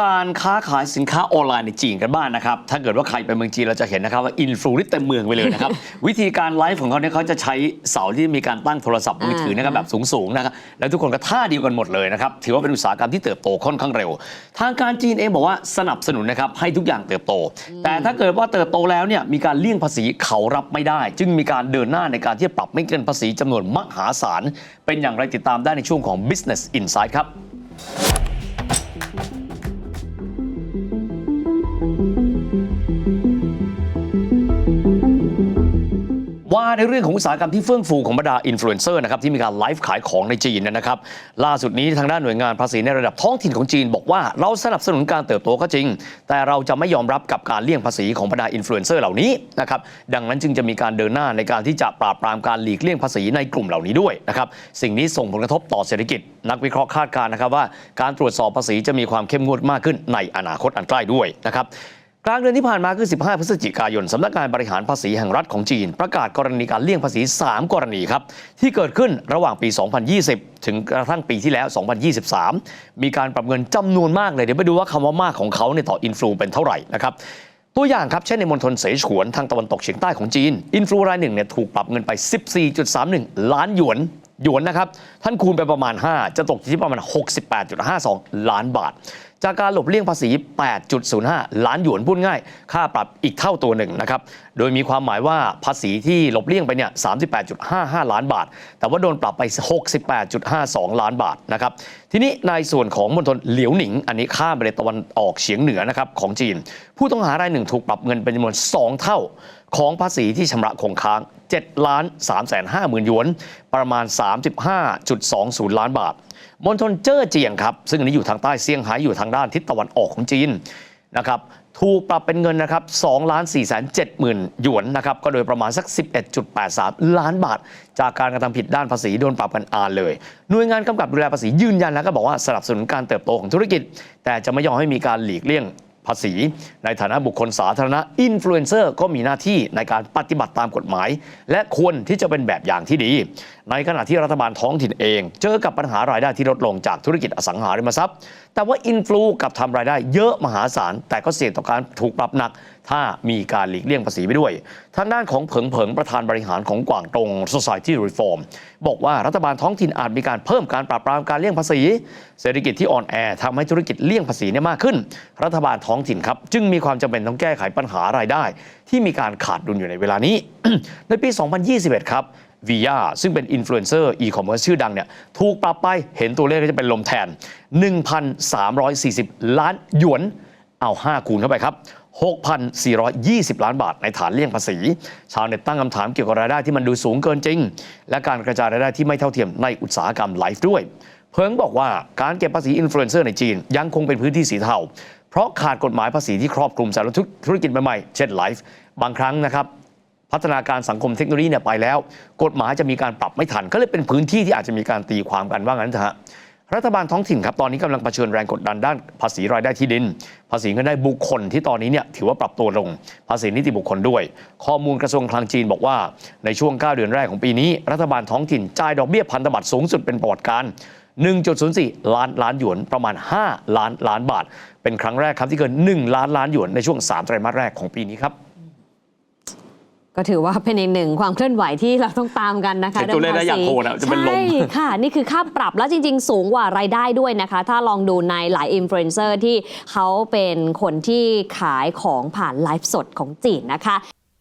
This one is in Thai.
การค้าขายสินค้าออนไลน์ในจีนกันบ้างนะครับ ถ้าเกิดว่าใครไปเมืองจีนเราจะเห็นนะครับว่าอินฟลูนี่เต็มเมืองไปเลยนะครับ วิธีการไลฟ์ของเขาเนี่ยเขาจะใช้เสาที่มีการตั้งโทรศัพท์มือถือนะครับแบบสูงๆนะครับแล้วทุกคนก็ท่าเดียวกันหมดเลยนะครับ ถือว่าเป็นอุตสาหกรรมที่เติบโตค่อนข้างเร็ว ทางการจีนเองบอกว่าสนับสนุนนะครับให้ทุกอย่างเติบโต แต่ถ้าเกิดว่าเติบโตแล้วเนี่ยมีการเลี่ยงภาษีเขารับไม่ได้ จึงมีการเดินหน้าในการที่จะปรับไม่เกินภาษีจำนวนมหาศาลเป็นอย่างไรติดตามได้ในช่วงของ Business Insight ครับ ว่าในเรื่องของอุตสาหกรรมที่เฟื่องฟูของบรรดาอินฟลูเอนเซอร์นะครับที่มีการไลฟ์ขายของในจีนนยนะครับล่าสุดนี้ทางด้านหน่วยงานภาษีในระดับท้องถิ่นของจีน บอกว่าเราสนับสนุนการเติบโตก็จริง แต่เราจะไม่ยอมรับกับการเลี่ยงภาษีของบรรดาอินฟลูเอนเซอร์เหล่านี้นะครับดังนั้นจึงจะมีการเดินหน้าในการที่จะปราบปรามการหลีกเลี่ยงภาษีในกลุ่มเหล่านี้ด้วยนะครับสิ่งนี้ส่งผลกระทบต่อเศรษฐกิจ นักวิเคราะห์คาดการณ์นะครับว่า การตรวจสอบภาษีจะมีความเข้มงวดมากขึ้นในอนาคตอันใกล้ด้วยนะครับ กลางเดือนที่ผ่านมาคือ 15 พฤศจิกายน สำนักงานบริหารภาษีแห่งรัฐของจีน ประกาศกรณีการเลี่ยงภาษี 3 กรณีครับ ที่เกิดขึ้นระหว่างปี 2020 ถึงกระทั่งปีที่แล้ว 2023 มีการปรับเงินจำนวนมากเลย เดี๋ยวไปดูว่าคำว่ามากของเขาเนี่ยต่ออินฟลูเป็นเท่าไหร่นะครับตัวอย่างครับ เช่นในมณฑลเสฉวนทางตะวันตกเฉียงใต้ของจีน อินฟลูรายหนึ่งเนี่ยถูกปรับเงินไป 14.31 ล้านหยวนหยวนนะครับ ท่านคูณไปประมาณ 5 จะตกที่ประมาณ 68.52 ล้านบาท จากการหลบเลี่ยงภาษี 8.05 ล้านหยวนพูดง่าย ค่าปรับอีกเท่าตัวหนึ่งนะครับ โดยมีความหมายว่าภาษีที่หลบเลี่ยงไปเนี่ย 38.55 ล้านบาท แต่ว่าโดนปรับไป 68.52 ล้านบาทนะครับ ทีนี้ในส่วนของมณฑลเหลียวหนิง อันนี้ข้ามไปในตะวันออกเฉียงเหนือนะครับของจีน ผู้ต้องหารายหนึ่งถูกปรับเงินเป็นจำนวน 2 เท่าของภาษีที่ชำระคงค้าง7ล้าน3แสน5หมื่นหยวน ประมาณ 35.20 ล้านบาท มณฑลเจ้อเจียงครับ ซึ่งอันนี้อยู่ทางใต้เซี่ยงไฮ้อยู่ทางด้านทิศตะวันออกของจีนนะครับถูกปรับเป็นเงินนะครับ2ล้าน4แสน7หมื่นหยวนนะครับ ก็โดยประมาณสัก 11.83 ล้านบาท จากการกระทำผิดด้านภาษีโดนปรับกันอานเลย หน่วยงานกำกับดูแลภาษียืนยันแล้วก็บอกว่าสนับสนุนการเติบโตของธุรกิจ แต่จะไม่ยอมให้มีการหลีกเลี่ยง ภาษี ในฐานะบุคคลสาธารณะอินฟลูเอนเซอร์ก็มีหน้าที่ในการปฏิบัติตามกฎหมาย และควรที่จะเป็นแบบอย่างที่ดี ในขณะที่รัฐบาลท้องถิ่นเอง เจอกับปัญหารายได้ที่ลดลงจากธุรกิจอสังหาริมทรัพย์ แต่ว่าอินฟลูกับทำรายได้เยอะมหาศาล แต่ก็เสี่ยงต่อการถูกปรับหนัก ถ้ามีการหลีกเลี่ยงภาษีไปด้วย ทางด้านของเผิงเผิงประธานบริหารของกวางตง Society Reform บอกว่ารัฐบาลท้องถิ่นอาจมีการเพิ่มการปราบปรามการเลี่ยงภาษี เศรษฐกิจที่อ่อนแอทำให้ธุรกิจเลี่ยงภาษีเนี่ยมากขึ้น รัฐบาลท้องถิ่นครับ จึงมีความจำเป็นต้องแก้ไขปัญหารายได้ ที่มีการขาดดุลอยู่ในเวลานี้ ในปี 2021 ครับวียาซึ่งเป็นอินฟลูเอนเซอร์อีคอมเมิร์ซชื่อดังเนี่ยถูกปรับไปเห็นตัวเลขก็จะเป็นลมแทน 1,340 ล้านหยวน เอา 5 คูณเข้าไปครับ6,420 ล้านบาทในฐานเลี่ยงภาษี ชาวเน็ตตั้งคำถามเกี่ยวกับรายได้ที่มันดูสูงเกินจริง และการกระจายรายได้ที่ไม่เท่าเทียมในอุตสาหกรรมไลฟ์ด้วย เพิงบอกว่าการเก็บภาษีอินฟลูเอนเซอร์ในจีนยังคงเป็นพื้นที่สีเทา เพราะขาดกฎหมายภาษีที่ครอบคลุมสารธุรกิจใหม่ๆเช่นไลฟ์บางครั้งนะครับ พัฒนาการสังคมเทคโนโลยีเนี่ยไปแล้ว กฎหมายจะมีการปรับไม่ทัน ก็เลยเป็นพื้นที่ที่อาจจะมีการตีความกันว่างั้นเถอะฮะรัฐบาลท้องถิ่นครับ ตอนนี้กำลังเผชิญแรงกดดันด้านภาษีรายได้ที่ดิน ภาษีเงินได้บุคคลที่ตอนนี้เนี่ยถือว่าปรับตัวลง ภาษีนิติบุคคลด้วย ข้อมูลกระทรวงคลังจีนบอกว่าในช่วง 9 เดือนแรกของปีนี้ รัฐบาลท้องถิ่นจ่ายดอกเบี้ยพันธบัตรสูงสุดเป็นประวัติการ 1.04 ล้านล้านหยวนประมาณ 5 ล้านล้านบาท เป็นครั้งแรกครับที่เกิน 1 ล้านล้านหยวนในช่วง 3 ไตรมาสแรกของปีนี้ครับก็ถือว่าเป็นอีกหนึ่งความเคลื่อนไหวที่เราต้องตามกันนะคะเห็นตัวเลขแล้วอยากโหดอะจะเป็นลมใช่ค่ะ นี่คือค่าปรับแล้วจริง ๆ สูงกว่ารายได้ด้วยนะคะ ถ้าลองดูในหลายอินฟลูเอนเซอร์ที่เขาเป็นคนที่ขายของผ่านไลฟ์สดของจีนนะคะ